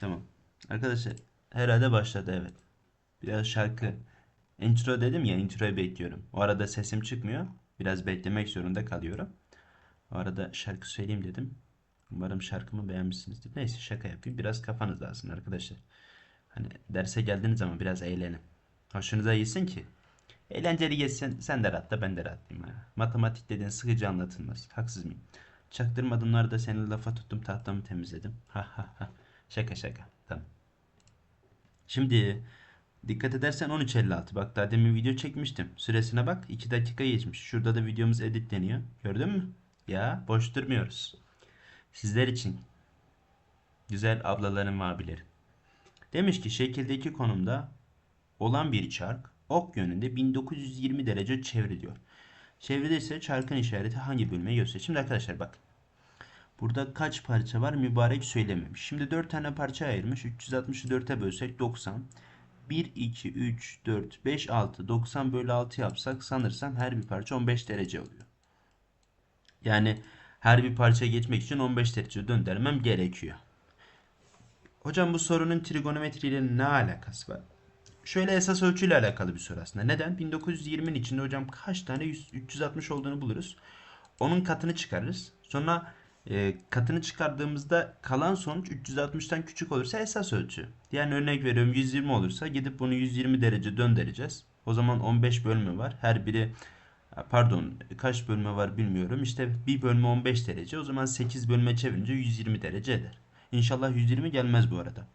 Tamam. Arkadaşlar herhalde başladı evet. Biraz şarkı. Intro dedim ya introyu bekliyorum. O arada sesim çıkmıyor. Biraz beklemek zorunda kalıyorum. O arada şarkı söyleyeyim dedim. Umarım şarkımı beğenmişsinizdir. Neyse şaka yapayım. Biraz kafanız dağılsın arkadaşlar. Hani derse geldiğiniz zaman biraz eğlenin. Hoşunuza gitsin ki. Eğlenceli geçsin. Sen de rahatla ben de rahatlayayım. Ha. Matematik dediğin sıkıcı anlatılmaz. Haksız mıyım? Çaktırmadımlar da seni lafa tuttum tahtamı temizledim. Ha ha ha. Şaka şaka. Tamam. Şimdi dikkat edersen 13.56. Bak daha demin video çekmiştim. Süresine bak 2 dakika geçmiş. Şurada da videomuz editleniyor. Gördün mü? Ya boş durmuyoruz. Sizler için güzel ablalarım ve abilerim. Demiş ki şekildeki konumda olan bir çark ok yönünde 1920 derece çevriliyor. Çevrilirse çarkın işareti hangi bölüme gösterir? Şimdi arkadaşlar bak. Burada kaç parça var mübarek söylememiş. Şimdi 4 tane parça ayırmış. 360'ı 4'e bölsek 90. 1, 2, 3, 4, 5, 6. 90 bölü 6 yapsak sanırsam her bir parça 15 derece oluyor. Yani her bir parçaya geçmek için 15 derece döndürmem gerekiyor. Hocam bu sorunun trigonometriyle ne alakası var? Şöyle esas ölçüyle alakalı bir soru aslında. Neden? 1920'nin içinde hocam kaç tane 100, 360 olduğunu buluruz. Onun katını çıkarırız. Sonra e, katını çıkardığımızda kalan sonuç 360'tan küçük olursa esas ölçü. Yani örnek veriyorum 120 olursa gidip bunu 120 derece döndüreceğiz. O zaman 15 bölümü var. Her biri pardon kaç bölme var bilmiyorum. İşte bir bölme 15 derece. O zaman 8 bölme çevirince 120 derece eder. İnşallah 120 gelmez bu arada.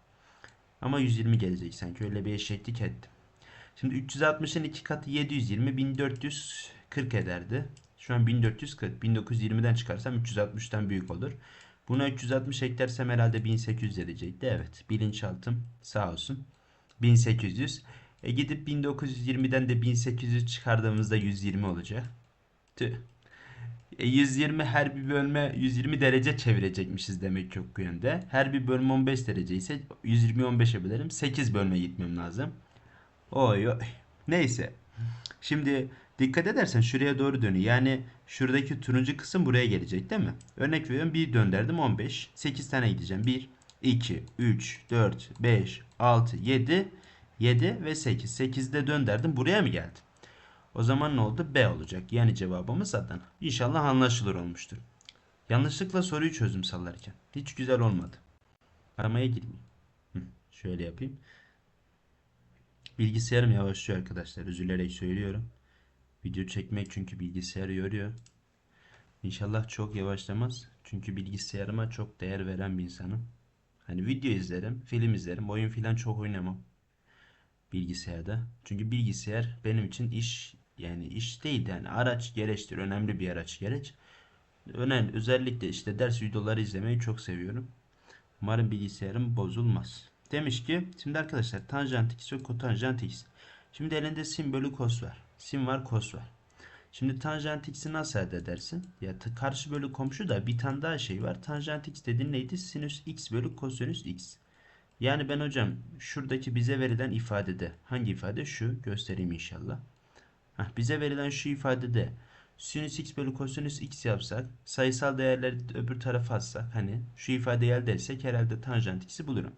Ama 120 gelecek sanki öyle bir eşeklik ettim. Şimdi 360'ın iki katı 720 1440 ederdi. Şu an 1440 1920'den çıkarsam 360'tan büyük olur. Buna 360 eklersem herhalde 1800 edecekti. Evet bilinçaltım sağ olsun. 1800. E gidip 1920'den de 1800 çıkardığımızda 120 olacak. Tüh. E 120 her bir bölme 120 derece çevirecekmişiz demek o yönde. Her bir bölme 15 derece ise 120 15'e bölerim. 8 bölme gitmem lazım. Oy oy. Neyse. Şimdi dikkat edersen şuraya doğru dönüyor. Yani şuradaki turuncu kısım buraya gelecek değil mi? Örnek veriyorum bir döndürdüm 15. 8 tane gideceğim. 1, 2, 3, 4, 5, 6, 7, 7 ve 8. 8'de döndürdüm. Buraya mı geldi? O zaman ne oldu? B olacak. Yani cevabımız Adana. İnşallah anlaşılır olmuştur. Yanlışlıkla soruyu çözdüm sallarken. Hiç güzel olmadı. Aramaya girmeyeyim. Hı, şöyle yapayım. Bilgisayarım yavaşlıyor arkadaşlar. Üzülerek söylüyorum. Video çekmek çünkü bilgisayarı yoruyor. İnşallah çok yavaşlamaz. Çünkü bilgisayarıma çok değer veren bir insanım. Hani video izlerim, film izlerim, oyun filan çok oynamam bilgisayarda. Çünkü bilgisayar benim için iş yani iş değil yani araç gereçtir. Önemli bir araç gereç. Önemli özellikle işte ders videoları izlemeyi çok seviyorum. Umarım bilgisayarım bozulmaz. Demiş ki şimdi arkadaşlar tanjant x ve kotanjant x. Şimdi elinde sin bölü kos var. Sin var kos var. Şimdi tanjant x'i nasıl elde edersin? Ya karşı bölü komşu da bir tane daha şey var. Tanjant x dediğin neydi? Sinüs x bölü kosinüs x. Yani ben hocam şuradaki bize verilen ifadede hangi ifade? Şu göstereyim inşallah. Heh, bize verilen şu ifadede sinüs x bölü kosinüs x yapsak sayısal değerleri öbür tarafa atsak hani şu ifadeyi elde etsek herhalde tanjant x'i bulurum.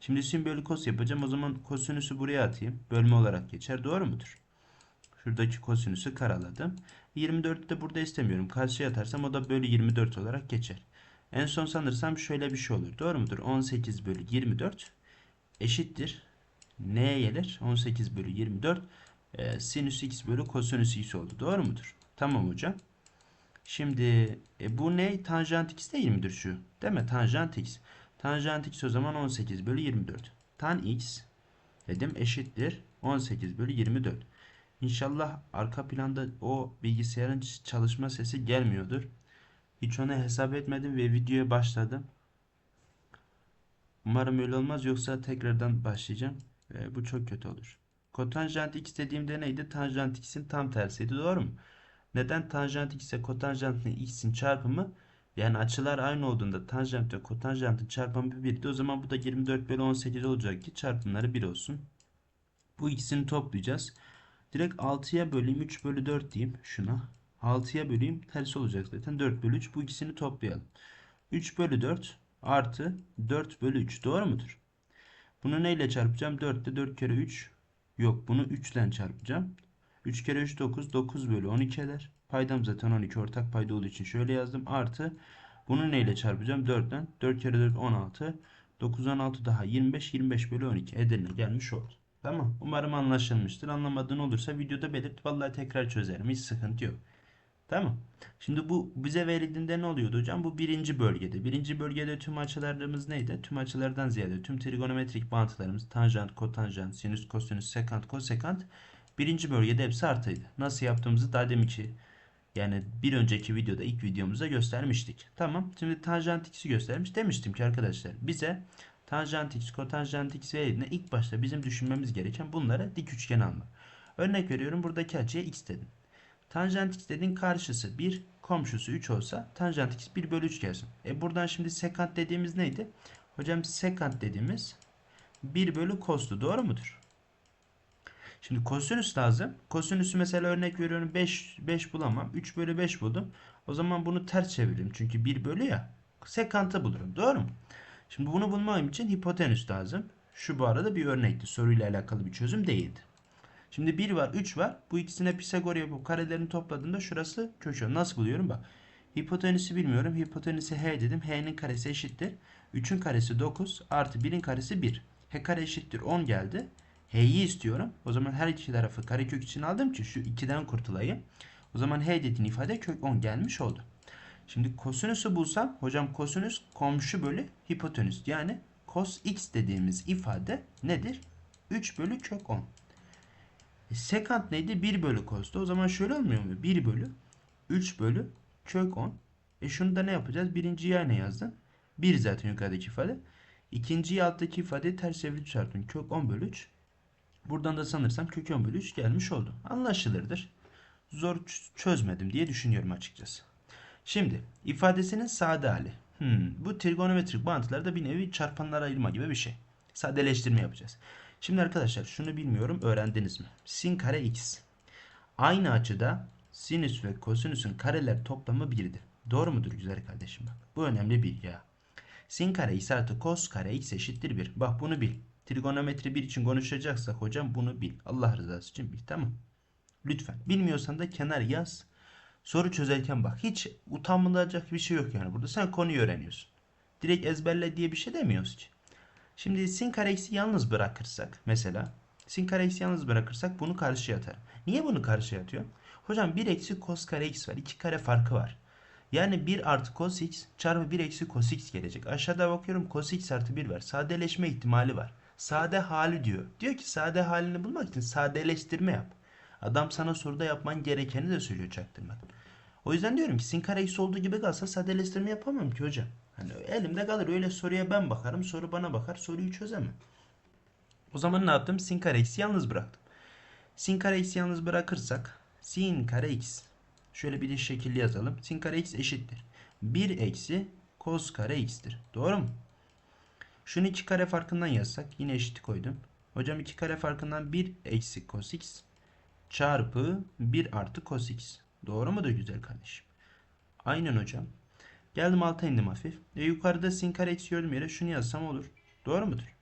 Şimdi sin bölü kos yapacağım. O zaman kosinüsü buraya atayım. Bölme olarak geçer. Doğru mudur? Şuradaki kosinüsü karaladım. 24'ü de burada istemiyorum. Karşıya atarsam o da bölü 24 olarak geçer. En son sanırsam şöyle bir şey olur. Doğru mudur? 18 bölü 24 eşittir. Neye gelir? 18 bölü 24 e, sinüs x bölü kosinüs x oldu. Doğru mudur? Tamam hocam. Şimdi e, bu ne? Tanjant x değil midir şu? Değil mi? Tanjant x. Tanjant x o zaman 18 bölü 24. Tan x dedim eşittir 18 bölü 24. İnşallah arka planda o bilgisayarın çalışma sesi gelmiyordur. Hiç ona hesap etmedim ve videoya başladım. Umarım öyle olmaz yoksa tekrardan başlayacağım. Ve bu çok kötü olur. Kotanjant x dediğimde neydi? Tanjant x'in tam tersiydi doğru mu? Neden tanjant x ile kotanjantın x'in çarpımı yani açılar aynı olduğunda tanjant ve kotanjantın çarpımı 1'di. O zaman bu da 24 bölü 18 olacak ki çarpımları 1 olsun. Bu ikisini toplayacağız. Direkt 6'ya böleyim 3 bölü 4 diyeyim şuna. 6'ya böleyim tersi olacak zaten 4 bölü 3 bu ikisini toplayalım. 3 bölü 4 artı 4 bölü 3 doğru mudur? Bunu neyle çarpacağım? 4 ile 4 kere 3 yok bunu 3 ile çarpacağım. 3 kere 3 9 9 bölü 12 eder. Paydam zaten 12 ortak payda olduğu için şöyle yazdım. Artı bunu neyle çarpacağım? 4 ile 4 kere 4 16 9 16 daha 25 25 bölü 12 Edirne gelmiş oldu. Tamam. Umarım anlaşılmıştır. Anlamadığın olursa videoda belirt. Vallahi tekrar çözerim. Hiç sıkıntı yok. Tamam. Şimdi bu bize verildiğinde ne oluyordu hocam? Bu birinci bölgede. Birinci bölgede tüm açılarımız neydi? Tüm açılardan ziyade tüm trigonometrik bağıntılarımız tanjant, kotanjant, sinüs, kosinüs, sekant, kosekant birinci bölgede hepsi artıydı. Nasıl yaptığımızı daha deminki yani bir önceki videoda ilk videomuzda göstermiştik. Tamam. Şimdi tanjant x'i göstermiş. Demiştim ki arkadaşlar bize tanjant x, kotanjant x verildiğinde ilk başta bizim düşünmemiz gereken bunlara dik üçgen almak. Örnek veriyorum buradaki açıya x dedim. Tanjant x dediğin karşısı 1, komşusu 3 olsa tanjant x 1 bölü 3 gelsin. E buradan şimdi sekant dediğimiz neydi? Hocam sekant dediğimiz 1 bölü kostu doğru mudur? Şimdi kosinüs lazım. Kosinüsü mesela örnek veriyorum 5, 5 bulamam. 3 bölü 5 buldum. O zaman bunu ters çeviririm. Çünkü 1 bölü ya. Sekantı bulurum. Doğru mu? Şimdi bunu bulmam için hipotenüs lazım. Şu bu arada bir örnekti. Soruyla alakalı bir çözüm değildi. Şimdi 1 var 3 var. Bu ikisine Pisagor yapıp karelerini topladığımda şurası köşe. Nasıl buluyorum bak. Hipotenüsü bilmiyorum. Hipotenüsü h dedim. h'nin karesi eşittir. 3'ün karesi 9 artı 1'in karesi 1. h kare eşittir 10 geldi. h'yi istiyorum. O zaman her iki tarafı karekök için aldım ki şu 2'den kurtulayım. O zaman h dediğin ifade kök 10 gelmiş oldu. Şimdi kosinüsü bulsam hocam kosinüs komşu bölü hipotenüs. Yani cos x dediğimiz ifade nedir? 3 bölü kök 10. E, sekant neydi? 1 bölü kostu. O zaman şöyle olmuyor mu? 1 bölü 3 bölü kök 10. E şunu da ne yapacağız? Birinciyi aynı yazdın. 1 zaten yukarıdaki ifade. İkinciyi alttaki ifadeyi ters çevirip çarptın. Kök 10 bölü 3. Buradan da sanırsam kök 10 bölü 3 gelmiş oldu. Anlaşılırdır. Zor çözmedim diye düşünüyorum açıkçası. Şimdi ifadesinin sade hali. Hmm, bu trigonometrik bağıntılarda bir nevi çarpanlara ayırma gibi bir şey. Sadeleştirme yapacağız. Şimdi arkadaşlar şunu bilmiyorum öğrendiniz mi? Sin kare x. Aynı açıda sinüs ve kosinüsün kareler toplamı 1'dir. Doğru mudur güzel kardeşim bak. Bu önemli bilgi ya. Sin kare x artı kos kare x eşittir 1. Bak bunu bil. Trigonometri 1 için konuşacaksak hocam bunu bil. Allah rızası için bil tamam. Lütfen. Bilmiyorsan da kenar yaz. Soru çözerken bak hiç utanılacak bir şey yok yani burada. Sen konuyu öğreniyorsun. Direkt ezberle diye bir şey demiyoruz ki. Şimdi sin kare x'i yalnız bırakırsak mesela sin kare x'i yalnız bırakırsak bunu karşıya atarım. Niye bunu karşıya atıyorum? Hocam 1 eksi cos kare x var. 2 kare farkı var. Yani 1 artı cos x çarpı 1 eksi cos x gelecek. Aşağıda bakıyorum cos x artı 1 var. Sadeleşme ihtimali var. Sade hali diyor. Diyor ki sade halini bulmak için sadeleştirme yap. Adam sana soruda yapman gerekeni de söylüyor çaktırmadan. O yüzden diyorum ki sin kare x olduğu gibi kalsa sadeleştirme yapamam ki hocam. Hani elimde kalır öyle soruya ben bakarım soru bana bakar soruyu çözemem. O zaman ne yaptım? Sin kare x'i yalnız bıraktım. Sin kare x'i yalnız bırakırsak sin kare x şöyle bir de şekilli yazalım. Sin kare x eşittir. 1 eksi cos kare x'tir. Doğru mu? Şunu 2 kare farkından yazsak yine eşit koydum. Hocam 2 kare farkından 1 eksi cos x çarpı 1 artı cos x. Doğru mudur güzel kardeşim? Aynen hocam. Geldim alta indim hafif. E yukarıda sin kare x gördüğüm yere şunu yazsam olur. Doğru mudur?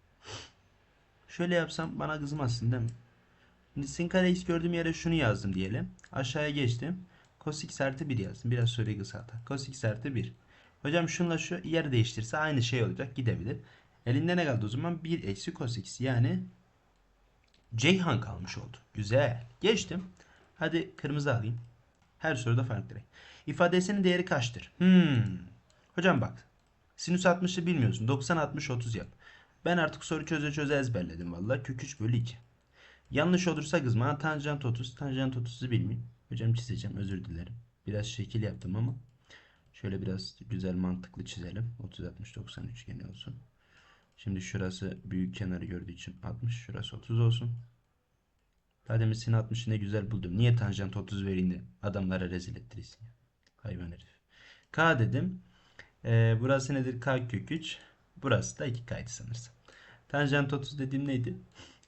Şöyle yapsam bana kızmazsın değil mi? Şimdi sin kare x gördüğüm yere şunu yazdım diyelim. Aşağıya geçtim. Cos x artı 1 yazdım. Biraz soruyu kısaltalım. Cos x artı 1. Hocam şunla şu yer değiştirse aynı şey olacak. Gidebilir. Elinde ne kaldı o zaman? 1 eksi cos x. Yani Ceyhan kalmış oldu. Güzel. Geçtim. Hadi kırmızı alayım. Her soruda farklı renk. İfadesinin değeri kaçtır? Hmm. Hocam bak. Sinüs 60'ı bilmiyorsun. 90 60 30 yap. Ben artık soru çöze çöze ezberledim valla. Kök 3 bölü 2. Yanlış olursa kızma. Tanjant 30. Tanjant 30'u bilmeyin. Hocam çizeceğim. Özür dilerim. Biraz şekil yaptım ama. Şöyle biraz güzel mantıklı çizelim. 30 60 90 üçgeni olsun. Şimdi şurası büyük kenarı gördüğü için 60. Şurası 30 olsun. Daha sin 60'ı ne güzel buldum. Niye tanjant 30 vereyim de adamlara rezil ettirirsin ya. Hayvan herif. K dedim. Ee, burası nedir? K kök 3. Burası da 2K'ydı sanırsam. Tanjant 30 dediğim neydi?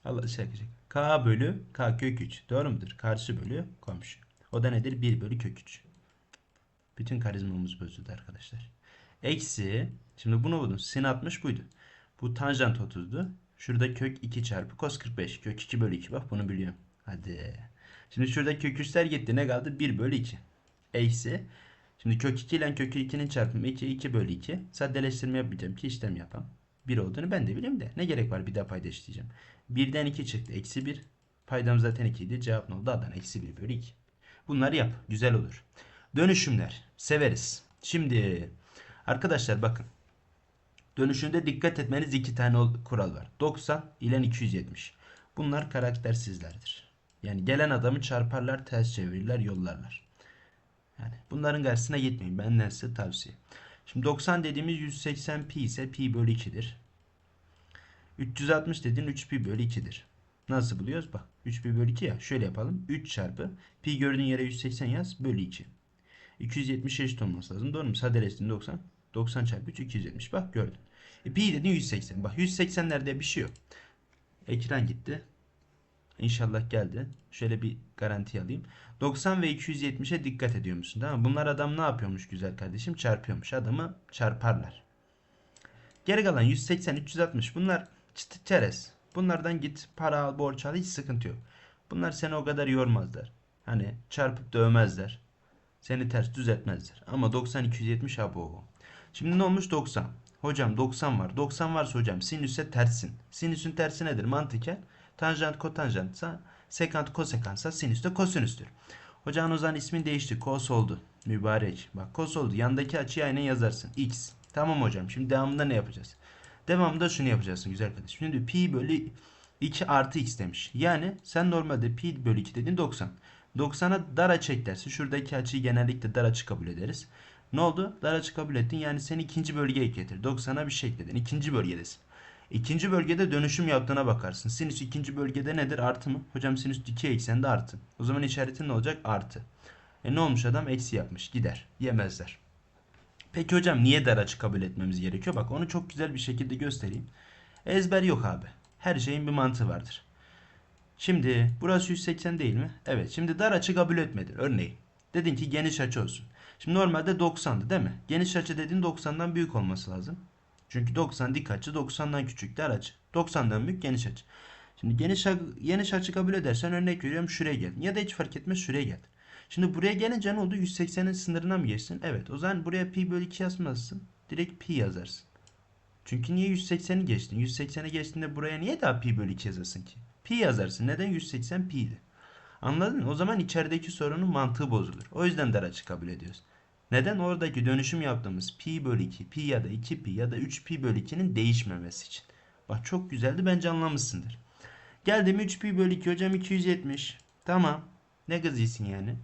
Allah şey yapacak. K bölü K kök 3. Doğru mudur? Karşı bölü komşu. O da nedir? 1 bölü kök 3. Bütün karizmamız bozuldu arkadaşlar. Eksi. Şimdi bunu buldum. Sin 60 buydu. Bu tanjant 30'du. Şurada kök 2 çarpı cos 45. Kök 2 bölü 2. Bak bunu biliyorum. Hadi. Şimdi şurada kök üstler gitti. Ne kaldı? 1 bölü 2. Eksi. Şimdi kök 2 ile kök 2'nin çarpımı 2. 2 bölü 2. Sadeleştirme yapmayacağım ki işlem yapam. 1 olduğunu ben de biliyorum de. Ne gerek var bir daha payda işleyeceğim. 1'den 2 çıktı. Eksi 1. Paydam zaten 2 idi. Cevap ne oldu? Adan eksi 1 bölü 2. Bunları yap. Güzel olur. Dönüşümler. Severiz. Şimdi arkadaşlar bakın. Dönüşümde dikkat etmeniz iki tane kural var. 90 ile 270. Bunlar karaktersizlerdir. Yani gelen adamı çarparlar, ters çevirirler, yollarlar. Yani bunların karşısına gitmeyin. Benden size tavsiye. Şimdi 90 dediğimiz 180 pi ise pi bölü 2'dir. 360 dediğin 3 pi bölü 2'dir. Nasıl buluyoruz? Bak 3 pi bölü 2 ya. Şöyle yapalım. 3 çarpı pi gördüğün yere 180 yaz bölü 2. 270 eşit olması lazım. Doğru mu? Sadeleştirin 90. 90 çarpı 3 270. Bak gördün. E, pi dedin 180. Bak 180'lerde bir şey yok. Ekran gitti. İnşallah geldi. Şöyle bir garanti alayım. 90 ve 270'e dikkat ediyor musun? Tamam? Bunlar adam ne yapıyormuş güzel kardeşim? Çarpıyormuş. Adamı çarparlar. Geri kalan 180, 360 bunlar çıtı çerez. Bunlardan git para al, borç al hiç sıkıntı yok. Bunlar seni o kadar yormazlar. Hani çarpıp dövmezler. Seni ters düzeltmezler. Ama 90, 270 abo. Şimdi ne olmuş 90? Hocam 90 var. 90 varsa hocam sinüse tersin. Sinüsün tersi nedir? Mantıken tanjant kotanjantsa sekant kosekansa sinüs de kosinüstür. Hocam o zaman ismin değişti. Kos oldu. Mübarek. Bak kos oldu. Yandaki açıyı aynen yazarsın. X. Tamam hocam. Şimdi devamında ne yapacağız? Devamında şunu yapacaksın güzel kardeşim. Şimdi pi bölü 2 artı x demiş. Yani sen normalde pi bölü 2 dedin 90. 90'a dar açı eklersin. Şuradaki açıyı genellikle dar açı kabul ederiz. Ne oldu? Dar açı kabul ettin. Yani seni ikinci bölgeye getir. 90'a bir şey ekledin. İkinci bölgedesin. İkinci bölgede dönüşüm yaptığına bakarsın. Sinüs ikinci bölgede nedir? Artı mı? Hocam sinüs dikey eksende artı. O zaman işaretin ne olacak? Artı. E ne olmuş adam? Eksi yapmış. Gider. Yemezler. Peki hocam niye dar açı kabul etmemiz gerekiyor? Bak onu çok güzel bir şekilde göstereyim. Ezber yok abi. Her şeyin bir mantığı vardır. Şimdi burası 180 değil mi? Evet. Şimdi dar açı kabul etmedin. Örneğin. Dedin ki geniş açı olsun. Şimdi normalde 90'dı değil mi? Geniş açı dediğin 90'dan büyük olması lazım. Çünkü 90 dik açı 90'dan küçük dar açı. 90'dan büyük geniş açı. Şimdi geniş, geniş açı kabul edersen örnek veriyorum şuraya gel. Ya da hiç fark etmez şuraya gel. Şimdi buraya gelince ne oldu? 180'in sınırına mı geçsin? Evet. O zaman buraya pi bölü 2 yazmazsın. Direkt pi yazarsın. Çünkü niye 180'i geçtin? 180'e geçtiğinde buraya niye daha pi bölü 2 yazasın ki? Pi yazarsın. Neden? 180 pi'ydi. Anladın mı? O zaman içerideki sorunun mantığı bozulur. O yüzden dar açı kabul ediyoruz. Neden? Oradaki dönüşüm yaptığımız pi bölü 2, pi ya da 2 pi ya da 3 pi bölü 2'nin değişmemesi için. Bak çok güzeldi. Bence anlamışsındır. Geldim 3 pi bölü 2 hocam 270. Tamam. Ne kızıyorsun yani?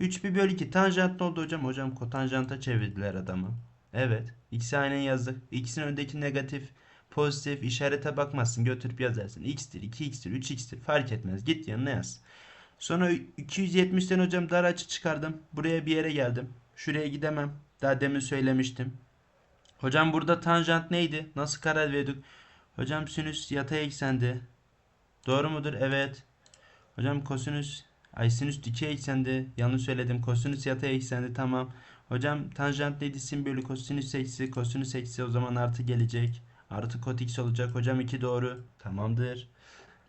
3 pi bölü 2 tanjant oldu hocam? Hocam kotanjanta çevirdiler adamı. Evet. İkisi aynen yazdık. İkisinin öndeki negatif, pozitif işarete bakmazsın. Götürüp yazarsın. X'tir, 2x'tir, 3x'tir. Fark etmez. Git yanına yaz. Sonra 270'ten hocam dar açı çıkardım. Buraya bir yere geldim. Şuraya gidemem. Daha demin söylemiştim. Hocam burada tanjant neydi? Nasıl karar verdik? Hocam sinüs yatay eksendi. Doğru mudur? Evet. Hocam kosinüs ay sinüs dikey eksende. Yanlış söyledim. Kosinüs yatay eksende. Tamam. Hocam tanjant neydi? Sin bölü kosinüs eksi. Kosinüs eksi o zaman artı gelecek. Artı kot olacak. Hocam 2 doğru. Tamamdır.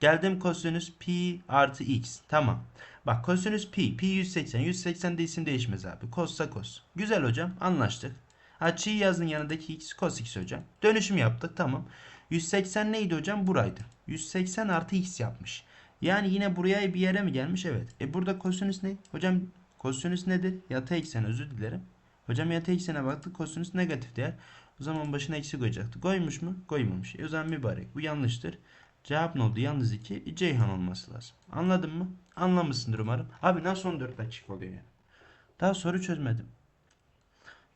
Geldim kosinüs pi artı x. Tamam. Bak kosinüs pi. Pi 180. 180 de isim değişmez abi. Kossa kos. Güzel hocam. Anlaştık. Açıyı yazın yanındaki x cos x hocam. Dönüşüm yaptık. Tamam. 180 neydi hocam? Buraydı. 180 artı x yapmış. Yani yine buraya bir yere mi gelmiş? Evet. E burada kosinüs ne? Hocam kosinüs nedir? Yatay eksen özür dilerim. Hocam yatay eksene baktık. Kosinüs negatif değer. O zaman başına eksi koyacaktı. Koymuş mu? Koymamış. E o zaman mübarek. Bu yanlıştır. Cevap ne oldu? Yalnız 2 Ceyhan olması lazım. Anladın mı? Anlamışsındır umarım. Abi nasıl 14 dakika oluyor yani? Daha soru çözmedim.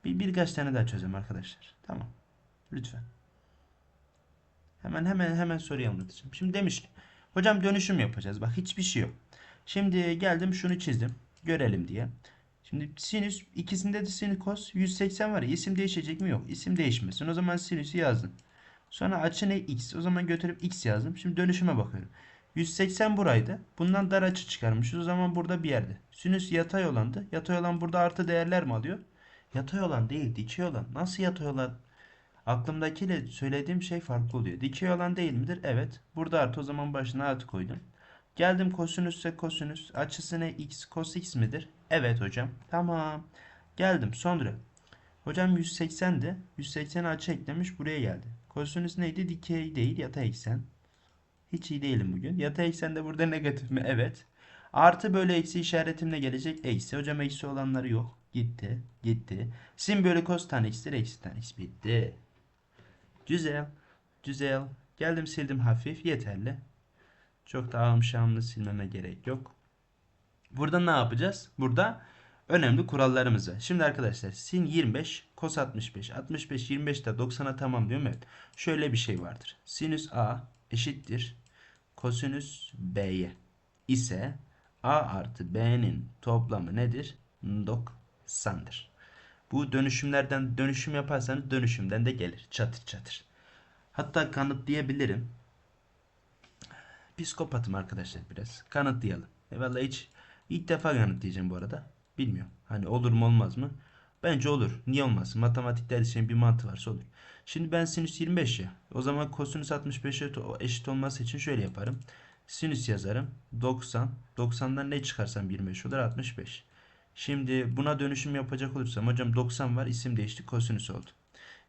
Bir birkaç tane daha çözeceğim arkadaşlar. Tamam. Lütfen. Hemen hemen hemen soruyu anlatacağım. Şimdi demiş ki hocam dönüşüm yapacağız. Bak hiçbir şey yok. Şimdi geldim şunu çizdim. Görelim diye. Şimdi sinüs ikisinde de sinüs 180 var ya isim değişecek mi? Yok. İsim değişmesin. O zaman sinüsü yazdım. Sonra açı ne? X. O zaman götürüp X yazdım. Şimdi dönüşüme bakıyorum. 180 buraydı. Bundan dar açı çıkarmışız. O zaman burada bir yerde. Sinüs yatay olandı. Yatay olan burada artı değerler mi alıyor? Yatay olan değil, dikey olan. Nasıl yatay olan? Aklımdakiyle söylediğim şey farklı oluyor. Dikey olan değil midir? Evet. Burada artı o zaman başına artı koydum. Geldim kosinüsse kosinüs. Açısı ne? X. Cos x midir? Evet hocam. Tamam. Geldim sonra. Hocam 180'di. 180 açı eklemiş buraya geldi. Kosinüs neydi? Dikey değil yatay eksen. Hiç iyi değilim bugün. Yatay eksen de burada negatif mi? Evet. Artı böyle eksi işaretimle gelecek. Eksi. Hocam eksi olanları yok. Gitti. Gitti. Sin bölü cos tan x'tir. Eksi tan x. Bitti. Güzel. Güzel. Geldim sildim hafif. Yeterli. Çok da ağım şamlı silmeme gerek yok. Burada ne yapacağız? Burada önemli kurallarımız var. Şimdi arkadaşlar sin 25 cos 65. 65 25 de 90'a tamam diyorum evet. Şöyle bir şey vardır. Sinüs a eşittir kosinüs b'ye ise a artı b'nin toplamı nedir? 90'dır. Bu dönüşümlerden dönüşüm yaparsanız dönüşümden de gelir. Çatır çatır. Hatta kanıtlayabilirim. Psikopatım arkadaşlar biraz. Kanıtlayalım. E vallahi hiç ilk defa kanıtlayacağım bu arada. Bilmiyorum. Hani olur mu olmaz mı? Bence olur. Niye olmasın? Matematikte her şeyin bir mantığı varsa olur. Şimdi ben sinüs 25 ya. O zaman kosinüs 65'e eşit olması için şöyle yaparım. Sinüs yazarım. 90. 90'dan ne çıkarsam 25 olur? 65. Şimdi buna dönüşüm yapacak olursam hocam 90 var isim değişti kosinüs oldu.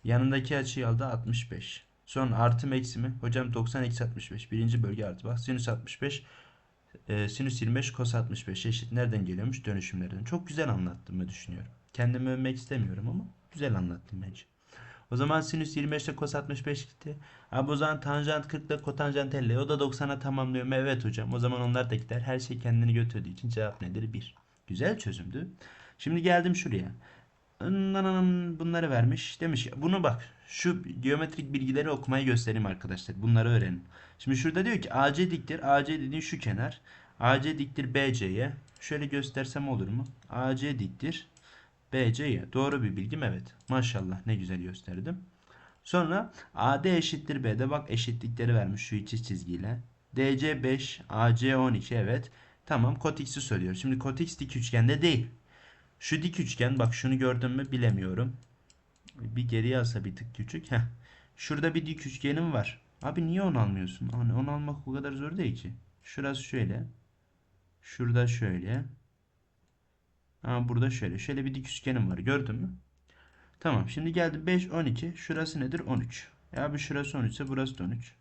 Yanındaki açıyı aldı 65. Sonra artı mı eksi mi? Hocam 90 eksi 65. Birinci bölge artı. Bak sinüs 65 e, sinüs 25 kos 65 eşit. Nereden geliyormuş? Dönüşümlerden. Çok güzel anlattığımı düşünüyorum. Kendimi övmek istemiyorum ama güzel anlattım bence. O zaman sinüs 25 ile kos 65 gitti. Abi o zaman tanjant 40 ile kotanjant 50. O da 90'a tamamlıyor? Evet hocam. O zaman onlar da gider. Her şey kendini götürdüğü için cevap nedir? 1. Güzel çözümdü. Şimdi geldim şuraya. Bunları vermiş. Demiş ki bunu bak şu geometrik bilgileri okumayı göstereyim arkadaşlar. Bunları öğrenin. Şimdi şurada diyor ki AC diktir. AC dediğin şu kenar. AC diktir BC'ye. Şöyle göstersem olur mu? AC diktir BC'ye. Doğru bir bilgim evet. Maşallah ne güzel gösterdim. Sonra AD eşittir B'de bak eşitlikleri vermiş şu iki çizgiyle. DC 5, AC 12 evet. Tamam kot x'i söylüyor. Şimdi kot x dik üçgende değil. Şu dik üçgen bak şunu gördün mü bilemiyorum. Bir geriye alsa bir tık küçük. Heh. Şurada bir dik üçgenim var. Abi niye onu almıyorsun? Hani onu almak o kadar zor değil ki. Şurası şöyle. Şurada şöyle. Ha, burada şöyle. Şöyle bir dik üçgenim var. Gördün mü? Tamam. Şimdi geldi 5, 12. Şurası nedir? 13. Ya abi şurası 13 ise burası da 13.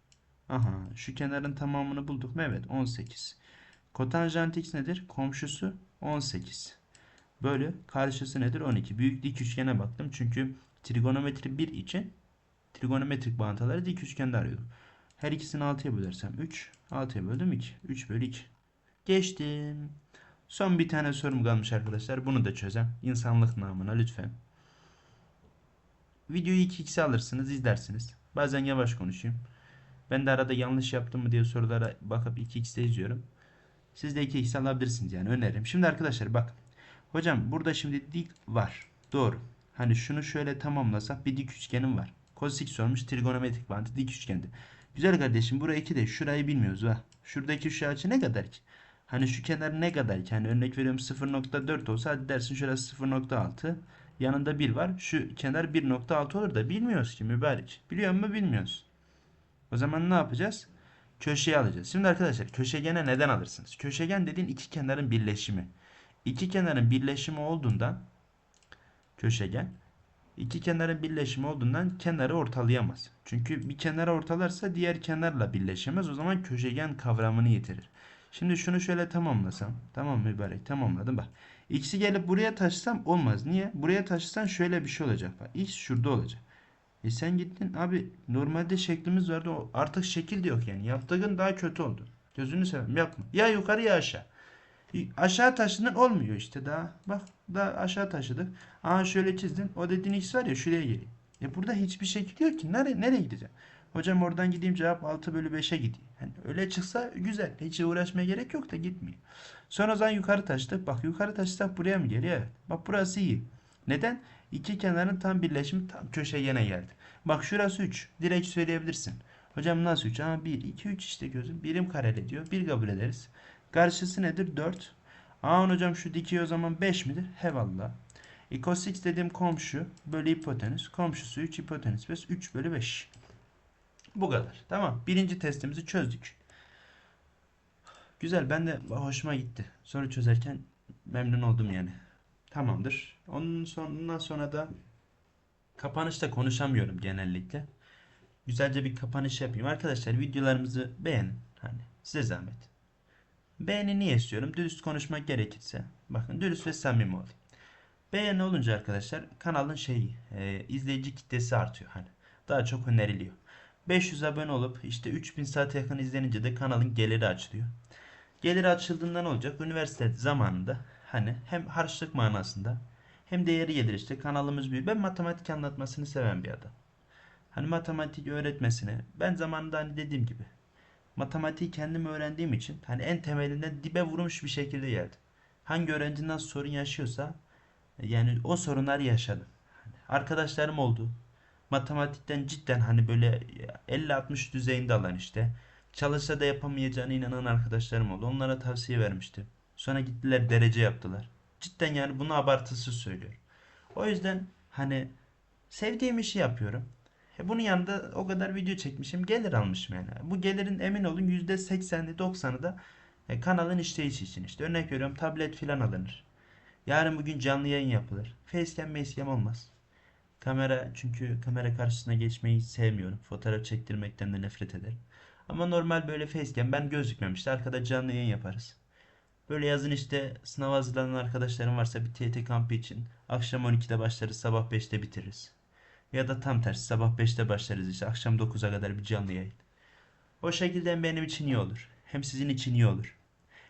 Aha. Şu kenarın tamamını bulduk mu? Evet. 18. Kotanjant x nedir? Komşusu 18. Bölü karşısı nedir? 12. Büyük dik üçgene baktım. Çünkü trigonometri 1 için trigonometrik bağıntıları dik üçgende arıyordum. Her ikisini 6'ya bölersem 3. 6'ya böldüm 2. 3 bölü 2. Geçtim. Son bir tane sorum kalmış arkadaşlar. Bunu da çözem. İnsanlık namına lütfen. Videoyu 2x'e alırsınız izlersiniz. Bazen yavaş konuşayım. Ben de arada yanlış yaptım mı diye sorulara bakıp 2x'te izliyorum. Siz de 2x alabilirsiniz yani öneririm. Şimdi arkadaşlar bak. Hocam burada şimdi dik var. Doğru. Hani şunu şöyle tamamlasak bir dik üçgenim var. Cos sormuş trigonometrik bağıntı dik üçgendi. Güzel kardeşim buraya 2 de şurayı bilmiyoruz ha. Şuradaki şu açı ne kadar ki? Hani şu kenar ne kadar ki? Hani örnek veriyorum 0.4 olsa hadi dersin şurası 0.6. Yanında 1 var. Şu kenar 1.6 olur da bilmiyoruz ki mübarek. Biliyor mu bilmiyoruz. O zaman ne yapacağız? Köşeye alacağız. Şimdi arkadaşlar köşegene neden alırsınız? Köşegen dediğin iki kenarın birleşimi. İki kenarın birleşimi olduğundan köşegen iki kenarın birleşimi olduğundan kenarı ortalayamaz. Çünkü bir kenara ortalarsa diğer kenarla birleşemez. O zaman köşegen kavramını yitirir. Şimdi şunu şöyle tamamlasam. Tamam mübarek tamamladım bak. X'i gelip buraya taşısam olmaz. Niye? Buraya taşısan şöyle bir şey olacak. Bak X şurada olacak. E sen gittin abi normalde şeklimiz vardı. Artık şekil de yok yani. Yaptığın daha kötü oldu. Gözünü seveyim yapma. Ya yukarı ya aşağı. Aşağı taşıdın olmuyor işte daha. Bak daha aşağı taşıdık. Aa şöyle çizdin. O dediğin x var ya şuraya geliyor. E burada hiçbir şekil yok ki. Nereye, nereye gideceğim? Hocam oradan gideyim cevap 6 bölü 5'e gidiyor. Yani öyle çıksa güzel. Hiç uğraşmaya gerek yok da gitmiyor. Sonra o zaman yukarı taşıdık. Bak yukarı taşısak buraya mı geliyor? Evet. Bak burası iyi. Neden? İki kenarın tam birleşimi tam köşegene geldi. Bak şurası 3. Direkt söyleyebilirsin. Hocam nasıl 3? Ha 1, 2, 3 işte gözüm. Birim kareli diyor. 1 kabul ederiz. Karşısı nedir? 4. Aa hocam şu dikey o zaman 5 midir? Hevallah. E, cos x dediğim komşu bölü hipotenüs. Komşusu 3 hipotenüs ve 3 bölü 5. Bu kadar. Tamam. Birinci testimizi çözdük. Güzel. Ben de hoşuma gitti. Soru çözerken memnun oldum yani. Tamamdır. Onun sonundan sonra da kapanışta konuşamıyorum genellikle. Güzelce bir kapanış yapayım. Arkadaşlar videolarımızı beğenin. Hani size zahmet. Beğeni niye istiyorum? Dürüst konuşmak gerekirse. Bakın dürüst ve samimi olayım. Beğeni olunca arkadaşlar kanalın şeyi e, izleyici kitlesi artıyor. Hani daha çok öneriliyor. 500 abone olup işte 3000 saate yakın izlenince de kanalın geliri açılıyor. Geliri açıldığında ne olacak? Üniversite zamanında hani hem harçlık manasında hem değeri gelir işte kanalımız büyüyor. Ben matematik anlatmasını seven bir adam. Hani matematik öğretmesine ben zamanında hani dediğim gibi matematiği kendim öğrendiğim için hani en temelinden dibe vurmuş bir şekilde geldim. Hangi öğrenci nasıl sorun yaşıyorsa yani o sorunları yaşadım. Hani arkadaşlarım oldu. Matematikten cidden hani böyle 50-60 düzeyinde alan işte. Çalışsa da yapamayacağına inanan arkadaşlarım oldu. Onlara tavsiye vermiştim. Sonra gittiler derece yaptılar. Cidden yani bunu abartısız söylüyorum. O yüzden hani sevdiğim işi yapıyorum. E bunun yanında o kadar video çekmişim. Gelir almışım yani. Bu gelirin emin olun %80'i 90'ı da e, kanalın işleyişi için işte. Örnek veriyorum tablet filan alınır. Yarın bugün canlı yayın yapılır. Facecam facecam olmaz. Kamera çünkü kamera karşısına geçmeyi hiç sevmiyorum. Fotoğraf çektirmekten de nefret ederim. Ama normal böyle facecam ben gözükmem işte arkada canlı yayın yaparız. Böyle yazın işte sınava hazırlanan arkadaşlarım varsa bir TYT kampı için akşam 12'de başlarız sabah 5'te bitiririz. Ya da tam tersi sabah 5'te başlarız işte akşam 9'a kadar bir canlı yayın. O şekilde hem benim için iyi olur. Hem sizin için iyi olur.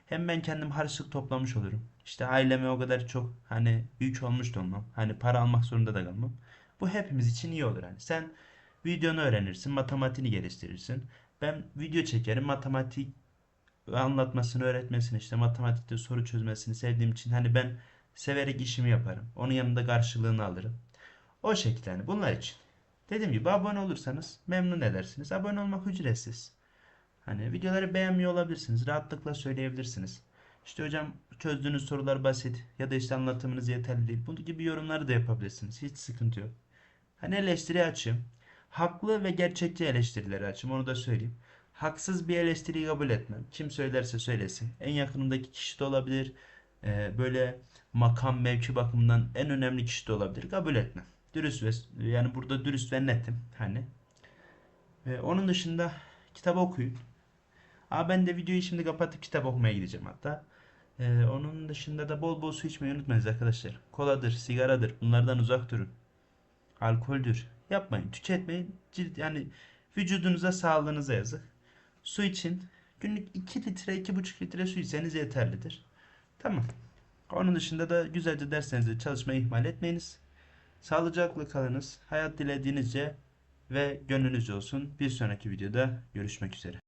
Hem ben kendim harçlık toplamış olurum. İşte aileme o kadar çok hani yük olmuş da olmam. Hani para almak zorunda da kalmam. Bu hepimiz için iyi olur hani. Sen videonu öğrenirsin, matematiğini geliştirirsin. Ben video çekerim, matematik anlatmasını, öğretmesini, işte matematikte soru çözmesini sevdiğim için hani ben severek işimi yaparım. Onun yanında karşılığını alırım. O şekilde hani bunlar için. Dediğim gibi abone olursanız memnun edersiniz. Abone olmak ücretsiz. Hani videoları beğenmiyor olabilirsiniz. Rahatlıkla söyleyebilirsiniz. İşte hocam çözdüğünüz sorular basit ya da işte anlatımınız yeterli değil. Bunun gibi yorumları da yapabilirsiniz. Hiç sıkıntı yok. Hani eleştiri açayım. Haklı ve gerçekçi eleştirileri açayım. Onu da söyleyeyim. Haksız bir eleştiriyi kabul etmem. Kim söylerse söylesin. En yakınımdaki kişi de olabilir. Ee, böyle makam mevki bakımından en önemli kişi de olabilir. Kabul etmem. Dürüst ve yani burada dürüst ve netim. Hani. Ee, onun dışında kitap okuyun. Aa, ben de videoyu şimdi kapatıp kitap okumaya gideceğim hatta. Ee, onun dışında da bol bol su içmeyi unutmayınız arkadaşlar. Koladır, sigaradır. Bunlardan uzak durun. Alkoldür. Yapmayın, tüketmeyin. Cilt, yani vücudunuza, sağlığınıza yazık. Su için günlük 2 litre, 2,5 litre su içseniz yeterlidir. Tamam. Onun dışında da güzelce derslerinizde çalışmayı ihmal etmeyiniz. Sağlıcakla kalınız. Hayat dilediğinizce ve gönlünüzce olsun. Bir sonraki videoda görüşmek üzere.